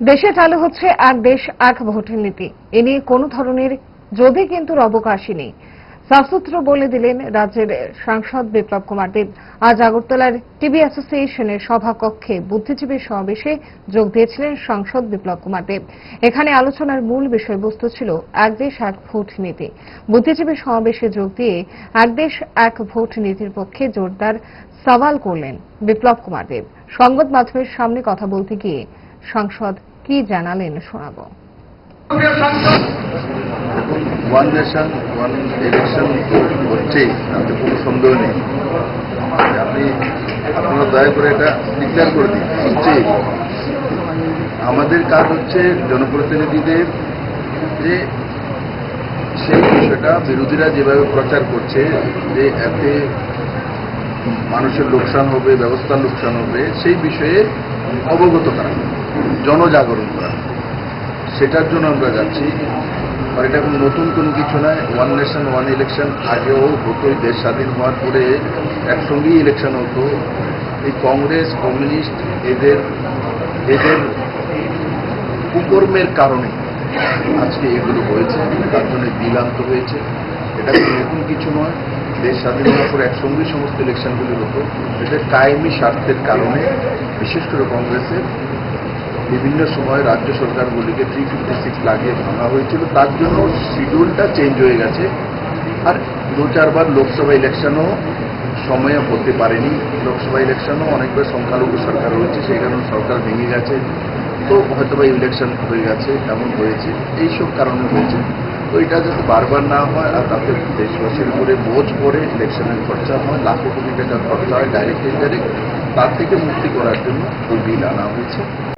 দেশে চালু হচ্ছে এক দেশ এক ভোটের নীতি। এ নিয়ে কোনো ধরনের যদি কিন্তু অবকাশই নেই। সসূত্র বলে দিলেন রাজ্যের সাংসদ বিপ্লব কুমার দেব। আজ আগরতলার টিভি অ্যাসোসিয়েশনের সভাকক্ষে বুদ্ধিজীবী সমাবেশে যোগ দিয়েছিলেন সাংসদ বিপ্লব কুমার দেব। এখানে আলোচনার মূল বিষয়বস্তু ছিল এক দেশ, এক ভোট নীতি। বুদ্ধিজীবী সমাবেশে যোগ দিয়ে এক দেশ, এক ভোট নীতির পক্ষে জোরদার সওয়াল করলেন বিপ্লব কুমার দেব। সংবাদ মাধ্যমের সামনে কথা বলতে গিয়ে সাংসদ কি জানালেন শোনাবো। ওয়ান নেশন ওয়ান ইলেকশন হচ্ছে, তাতে কোনো সন্দেহ নেই। আপনি আপনারা দয়া করে এটা ডিক্লেয়ার করে দিন। হচ্ছে, আমাদের কাজ হচ্ছে জনপ্রতিনিধিদের যে সেই বিষয়টা বিরোধীরা যেভাবে প্রচার করছে, যে এতে মানুষের লোকসান হবে, ব্যবস্থার লোকসান হবে, সেই বিষয়ে অবগত করা। জনজাগরণ করা। সেটার জন্য আমরা যাচ্ছি। আর এটা কোনো নতুন কোনো কিছু নয়। ওয়ান নেশন ওয়ান ইলেকশন আগেও হতো দেশ স্বাধীন হওয়ার পরে একসঙ্গেই ইলেকশন হতো। এই কংগ্রেস, কমিউনিস্ট, এদের এদের কুকর্মের কারণে আজকে এগুলো হয়েছে। তার জন্য বিলান্ত হয়েছে। এটা নতুন কিছু নয়। দেশ স্বাধীন হওয়ার পর একসঙ্গে সমস্ত ইলেকশনগুলি হতো এটা কায়েমি স্বার্থের কারণে বিশেষ করে কংগ্রেসের বিভিন্ন সময় রাজ্য সরকারগুলিকে থ্রি ফিফটি সিক্স লাগিয়ে ভাঙা হয়েছিল, তার জন্য শিডিউলটা চেঞ্জ হয়ে গেছে। আর দু চারবার লোকসভা ইলেকশনও সময়ে হতে পারেনি। লোকসভা ইলেকশনও অনেকবার সংখ্যালঘু সরকার হয়েছে, সেই কারণে সরকার ভেঙে গেছে। তো হয়তো বা ইলেকশন হয়ে গেছে, এমন হয়েছে। এইসব কারণে হয়েছে। তো এটা যাতে বারবার না হয়, আর তাতে দেশবাসীর উপরে বোঝ পড়ে ইলেকশনের খরচা হয়, লাখো কোটি টাকা খরচা হয় ডাইরেক্ট ইনডাইরেক্ট তার থেকে মুক্তি করার জন্য ওই বিল আনা হয়েছে।